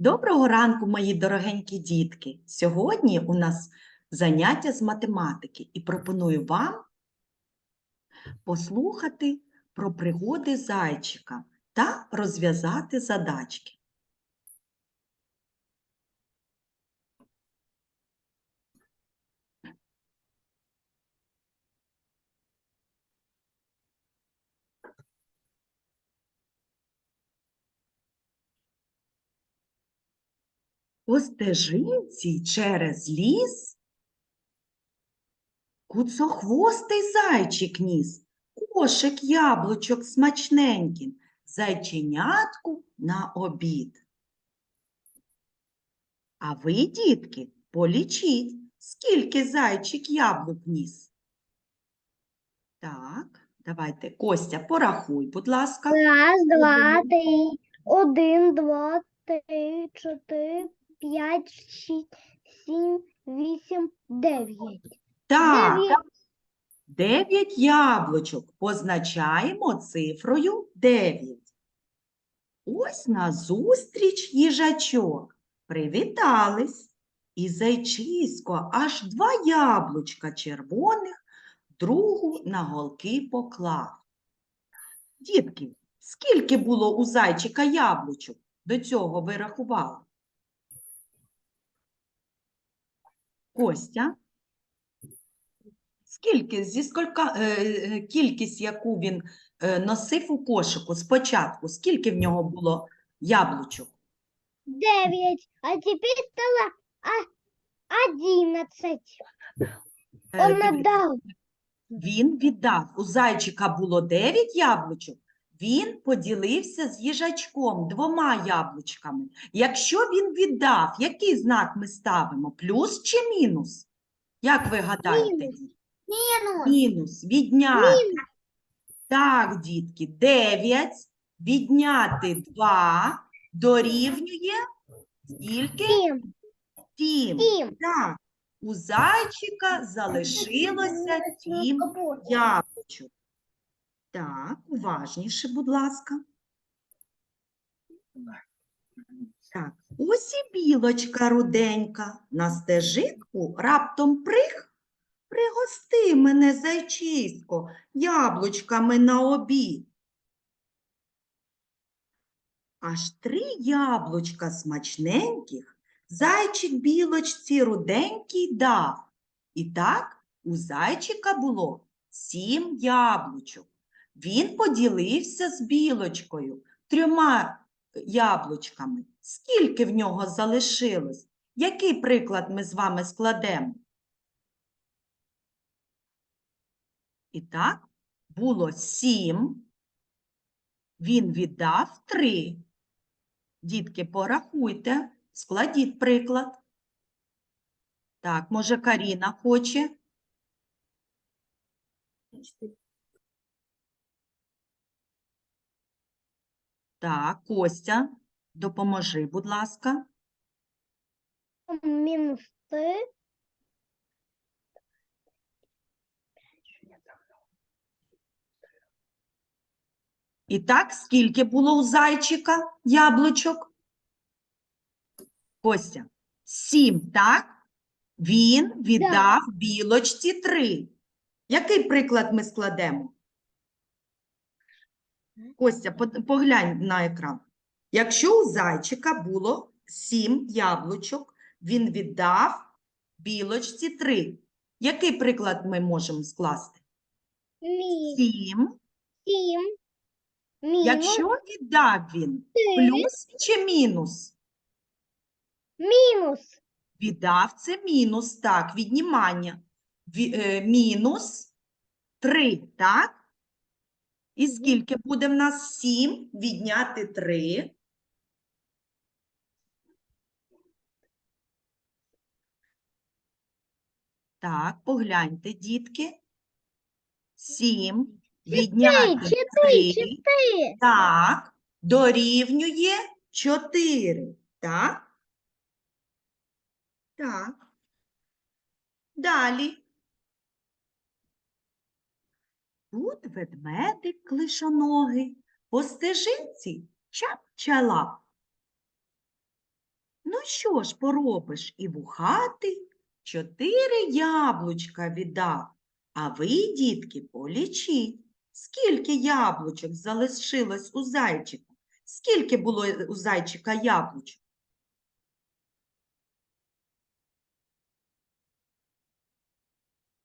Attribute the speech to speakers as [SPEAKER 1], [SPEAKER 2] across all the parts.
[SPEAKER 1] Доброго ранку, мої дорогенькі дітки! Сьогодні у нас заняття з математики і пропоную вам послухати про пригоди зайчика та розв'язати задачки. По стежинці через ліс куцохвостий зайчик ніс, кошик яблучок смачненьким, зайченятку на обід. А ви, дітки, полічіть, скільки зайчик яблук ніс. Так, давайте, Костя, порахуй, будь ласка.
[SPEAKER 2] Раз, два, три. Один, два, три, чотири, п'ять, шість, сім, вісім, дев'ять.
[SPEAKER 1] Так,
[SPEAKER 2] Дев'ять.
[SPEAKER 1] Дев'ять яблучок позначаємо цифрою 9. Ось назустріч їжачок. Привітались. І зайчисько аж два яблучка червоних другу на голки поклав. Дітки, скільки було у зайчика яблучок? До цього ви рахували? Костя? Скільки, зі скілька, е, е, кількість, яку він е, носив у кошику спочатку, скільки в нього було яблучок?
[SPEAKER 2] Дев'ять. А тепер стало одинадцять.
[SPEAKER 1] Е,
[SPEAKER 2] Он
[SPEAKER 1] дивіться,
[SPEAKER 2] отдал.
[SPEAKER 1] Він віддав. У зайчика було 9 яблучок, він поділився з їжачком двома яблучками. Якщо він віддав, який знак ми ставимо? Плюс чи мінус? Як ви гадаєте?
[SPEAKER 2] Мінус. Мінус.
[SPEAKER 1] Мінус, відняти. Так, дітки, 9 відняти 2 дорівнює скільки?
[SPEAKER 2] Сім.
[SPEAKER 1] 7.
[SPEAKER 2] Сім.
[SPEAKER 1] Так, у зайчика залишилося 7 яблучок. Так, уважніше, будь ласка. Так, ось і білочка руденька. На стежинку раптом прих. Пригости мене, зайчисько, яблучками на обід. Аж три яблучка смачненьких зайчик білочці руденький дав. І так у зайчика було сім яблучок. Він поділився з білочкою трьома яблучками. Скільки в нього залишилось? Який приклад ми з вами складемо? І так, було сім. Він віддав три. Дітки, порахуйте, складіть приклад. Так, може, Каріна хоче? Так, Костя, допоможи, будь ласка.
[SPEAKER 2] Мінус три.
[SPEAKER 1] І так, скільки було у зайчика яблучок? Костя, сім, так? Він віддав білочці три. Який приклад ми складемо? Костя, поглянь на екран. Якщо у зайчика було сім яблучок, він віддав білочці три. Який приклад ми можемо скласти?
[SPEAKER 2] Мі-
[SPEAKER 1] Сім.
[SPEAKER 2] Сім. Мінус
[SPEAKER 1] Якщо віддав він плюс чи мінус?
[SPEAKER 2] Мінус.
[SPEAKER 1] Віддав це мінус, так, віднімання. Ві- е, мінус 3, так? І скільки буде в нас 7 відняти 3? Так, погляньте, дітки. 7 відняти
[SPEAKER 2] чотири,
[SPEAKER 1] 3.
[SPEAKER 2] чотири.
[SPEAKER 1] Так, дорівнює 4. Так? Так. Далі. Тут ведмедик клишоногий, по стежинці чап-чалап. Ну що ж поробиш, і вухатий чотири яблучка віддав. А ви, дітки, полічіть, скільки яблучок залишилось у зайчика? Скільки було у зайчика яблучок?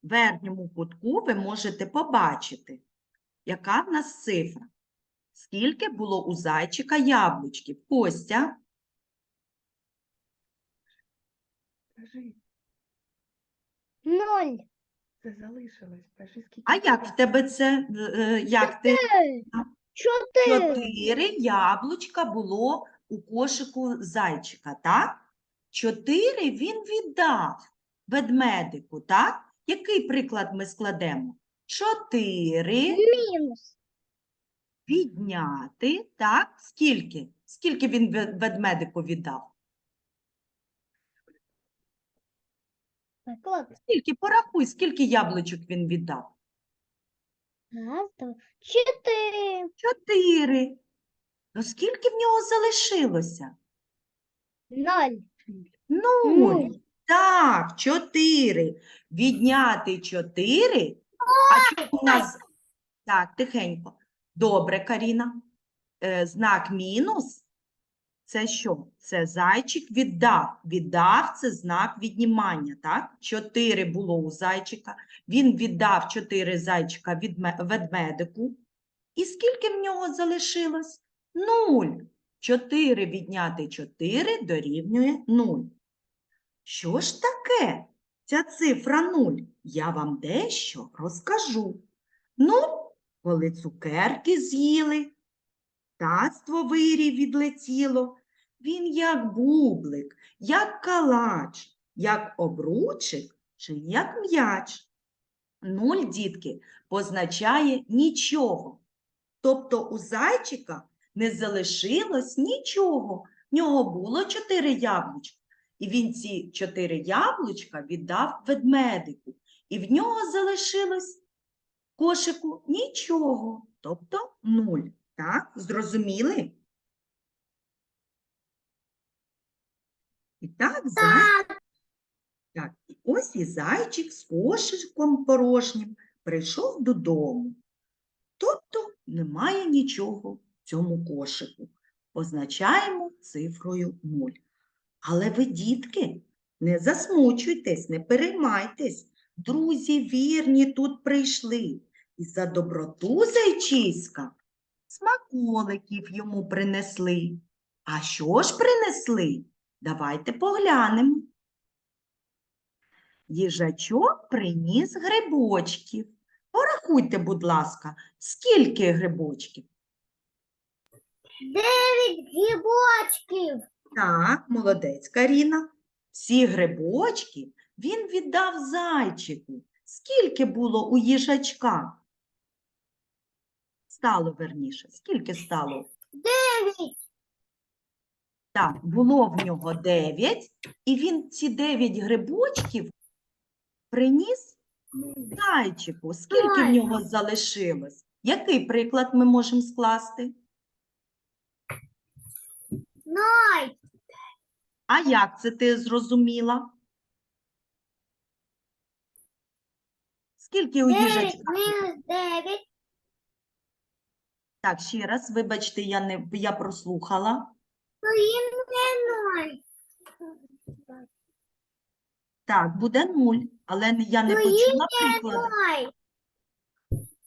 [SPEAKER 1] Верхньому кутку ви можете побачити, яка в нас цифра. Скільки було у зайчика яблучків? Костя,
[SPEAKER 3] Скажи,
[SPEAKER 2] Ноль.
[SPEAKER 3] це залишилось. Скажи, скільки
[SPEAKER 1] а як в тебе це? е, е, Як ти?
[SPEAKER 2] Чотири.
[SPEAKER 1] Чотири яблучка було у кошику зайчика, так? Чотири він віддав ведмедику, так? Який приклад ми складемо? Чотири
[SPEAKER 2] Мінус.
[SPEAKER 1] відняти, так? Скільки? Скільки він ведмедику віддав?
[SPEAKER 2] Приклад.
[SPEAKER 1] Скільки? Порахуй, скільки яблучок він віддав?
[SPEAKER 2] Раз, два, чотири.
[SPEAKER 1] Чотири. То скільки в нього залишилося?
[SPEAKER 2] Ноль.
[SPEAKER 1] Нуль.
[SPEAKER 2] Нуль.
[SPEAKER 1] Так, чотири. Відняти чотири. А що у нас? Так, тихенько. Добре, Каріна. Е, знак мінус. Це що? Це зайчик віддав. Віддав це знак віднімання, так? Чотири було у зайчика. Він віддав чотири зайчика відме- ведмедику. І скільки в нього залишилось? Нуль. Чотири відняти чотири дорівнює нуль. Що ж таке ця цифра нуль? Я вам дещо розкажу. Ну, коли цукерки з'їли, тацтво вирій відлетіло, він як бублик, як калач, як обручик чи як м'яч. Нуль, дітки, позначає нічого. Тобто у зайчика не залишилось нічого. В нього було чотири яблучка. І він ці чотири яблучка віддав ведмедику. І в нього залишилось кошику нічого, тобто нуль. Так, зрозуміли? І так, зай... так, і ось і зайчик з кошиком порожнім прийшов додому. Тобто немає нічого в цьому кошику. Позначаємо цифрою 0. Але ви, дітки, не засмучуйтесь, не переймайтесь. Друзі вірні тут прийшли. І за доброту зайчиська смаколиків йому принесли. А що ж принесли? Давайте поглянемо. Їжачок приніс грибочків. Порахуйте, будь ласка, скільки грибочків?
[SPEAKER 2] Дев'ять грибочків.
[SPEAKER 1] Так, молодець, Каріна. Всі грибочки він віддав зайчику. Скільки було у їжачка? Стало верніше. Скільки стало?
[SPEAKER 2] Дев'ять.
[SPEAKER 1] Так, було в нього дев'ять, і він ці дев'ять грибочків приніс зайчику. Скільки в нього залишилось? Який приклад ми можемо скласти?
[SPEAKER 2] Ноль.
[SPEAKER 1] А як це ти зрозуміла? Скільки у їжачка?
[SPEAKER 2] мінус дев'ять.
[SPEAKER 1] Так, ще раз, вибачте, я не я прослухала.
[SPEAKER 2] Ноль.
[SPEAKER 1] Так, буде нуль, але я не
[SPEAKER 2] Ну,
[SPEAKER 1] почула прикладу.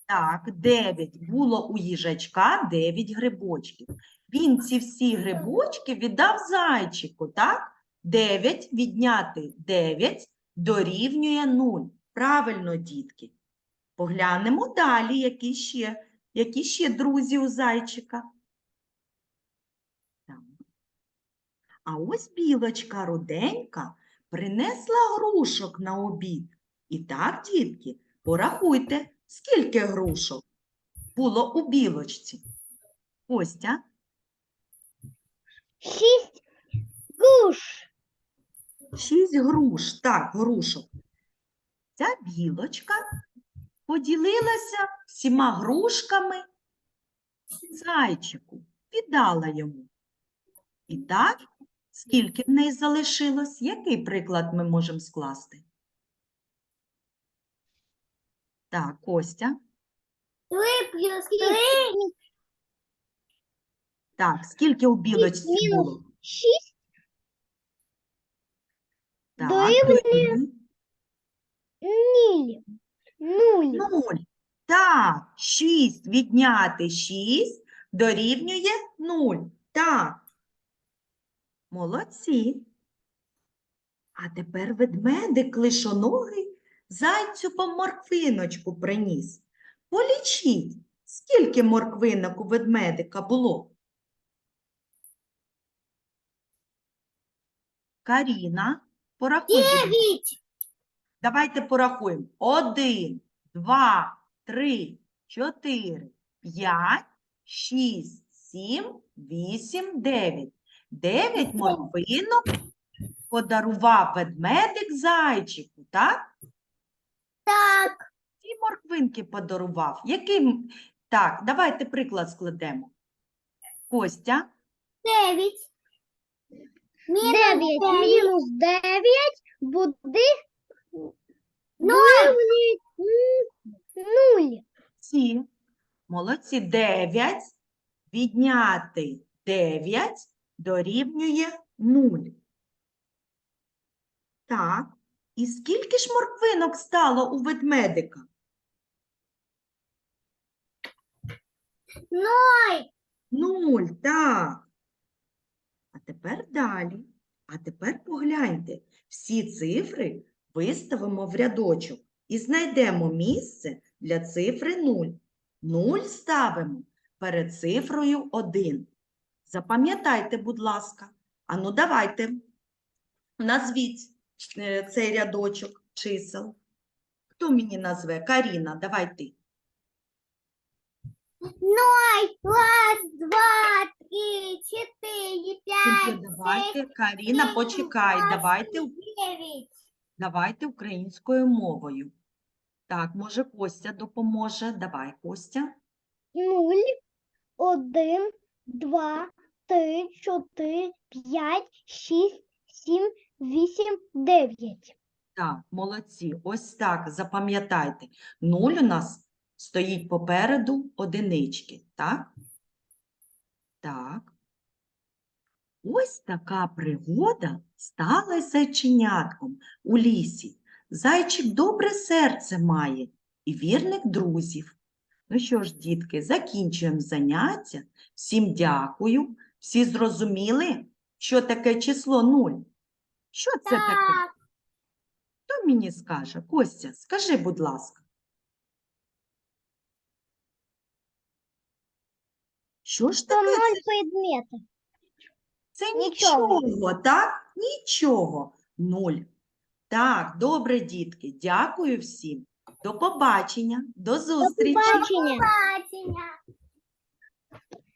[SPEAKER 1] Так, 9. Було у їжачка 9 грибочків. Він ці всі грибочки віддав зайчику, так? 9 відняти 9 дорівнює 0. Правильно, дітки. Поглянемо далі, які ще, які ще друзі у зайчика. А ось білочка руденька принесла грушок на обід. І так, дітки, порахуйте, скільки грушок було у білочці. Костя,
[SPEAKER 2] Шість гуш.
[SPEAKER 1] шість груш, так, грушок. Ця білочка поділилася всіма грушками зайчику, віддала йому. І так, Скільки в неї залишилось? Який приклад ми можемо скласти? Так, Костя.
[SPEAKER 2] Три плюс три.
[SPEAKER 1] Так, скільки у білочці було?
[SPEAKER 2] Шість.
[SPEAKER 1] Так,
[SPEAKER 2] дорівнює. Нуль. Нуль.
[SPEAKER 1] Нуль. Так, 6 відняти 6 дорівнює 0. Так. Молодці. А тепер ведмедик лишоногий зайцю по морквиночку приніс. Полічіть, скільки морквинок у ведмедика було? Каріна, порахуй.
[SPEAKER 2] Дев'ять.
[SPEAKER 1] Давайте порахуємо. Один, два, три, чотири, п'ять, шість, сім, вісім, дев'ять. Дев'ять морквинок подарував ведмедик зайчику, так?
[SPEAKER 2] Так.
[SPEAKER 1] І морквинки подарував. Яким? Так, давайте приклад складемо. Костя,
[SPEAKER 2] Дев'ять. Дев'ять мінус дев'ять буде дорівнює нуль.
[SPEAKER 1] ці, молодці, дев'ять, відняти дев'ять дорівнює нуль. Так, і скільки ж морквинок стало у ведмедика?
[SPEAKER 2] Нуль.
[SPEAKER 1] Нуль, так. Тепер далі. А тепер погляньте, всі цифри виставимо в рядочок і знайдемо місце для цифри 0. 0 ставимо перед цифрою 1. Запам'ятайте, будь ласка. Ану, давайте. Назвіть е, цей рядочок чисел. Хто мені назве? Каріна, давай ти.
[SPEAKER 2] Ноль. Раз, два, три, чотири,
[SPEAKER 1] Тільки давайте, Каріна, почекай, давайте. Давайте українською мовою. Так, може, Костя допоможе. Давай, Костя.
[SPEAKER 2] Нуль, один, два, три, чотири, п'ять, шість, сім, вісім, дев'ять.
[SPEAKER 1] Так, молодці. Ось так, запам'ятайте. Нуль у нас стоїть попереду одинички, так? Так. Ось така пригода стала з зайченятком у лісі. Зайчик добре серце має і вірних друзів. Ну що ж, дітки, закінчуємо заняття. Всім дякую. Всі зрозуміли, що таке число нуль? Що це таке? Хто мені скаже? Костя, скажи, будь ласка. Що ж таке? Це,
[SPEAKER 2] предметів.
[SPEAKER 1] Це
[SPEAKER 2] нічого.
[SPEAKER 1] нічого, так? Нічого. Нуль. Так, добре, дітки. Дякую всім. До побачення, до зустрічі.
[SPEAKER 2] Бачення.